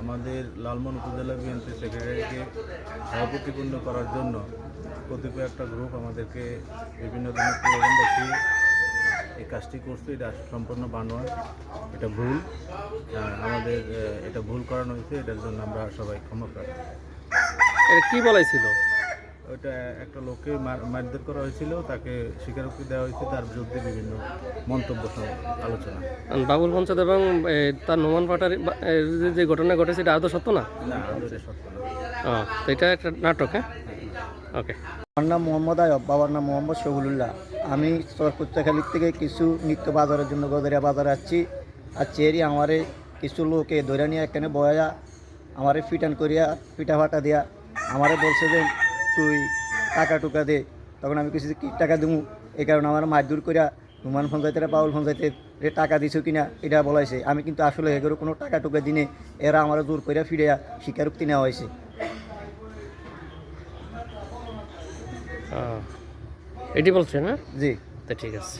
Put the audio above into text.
আমাদের লালমোহন উপজেলা বিএনপি সেক্রেটারিকে সভাপতিপূর্ণ করার জন্য কতিপয় একটা গ্রুপ আমাদেরকে বিভিন্ন ধরনের প্রয়োজন দেখিয়ে এই কাজটি করছে। এটা সম্পূর্ণ বানোয়ার এটা ভুল। আমাদের এটা ভুল করানো হয়েছে এটার জন্য আমরা সবাই ক্ষমা প্রার্থী। এটা কি বলাইছিল? ওইটা একটা লোককে মার- মারধর করা হয়েছিল তাকে স্বীকারোক্তি দেওয়া হয়েছে তার বিরুদ্ধে বিভিন্ন মন্তব্য সহ আলোচনা। বাবুল পঞ্চায়েত এবং তার নোমান পাটার যে- ঘটনা ঘটেছে এটা আদৌ সত্য না? সত্য না। তো এটা একটা নাটক হ্যাঁ? ওকে আমার নাম মোহাম্মদ আয়ব বাবার নাম মোহাম্মদ শহুলুল্লাহ। আমি সরকুচ্চাখালির থেকে কিছু নিত্য বাজারের জন্য গদরিয়া বাজারে আসছি। আর চেরি আমারে কিছু লোকে ধরে নিয়ে এখানে বয়া আমারে ফিটান করিয়া পিঠা ফাটা দিয়া আমারে বলছে যে তুই টাকা টুকা দে তখন আমি কিছু কি টাকা দেবো এই কারণে আমার মারধর করিয়া হুমান পঞ্চায়েতের বাউল পঞ্চায়েতের টাকা দিছো কিনা এটা বলাইছে। আমি কিন্তু আসলে এগুলো কোনো টাকা টুকা দিনে এরা আমার জোর করিয়া ফিরিয়া স্বীকারোক্তি নেওয়া হয়েছে। এটি বলছে না? জি। তা ঠিক আছে।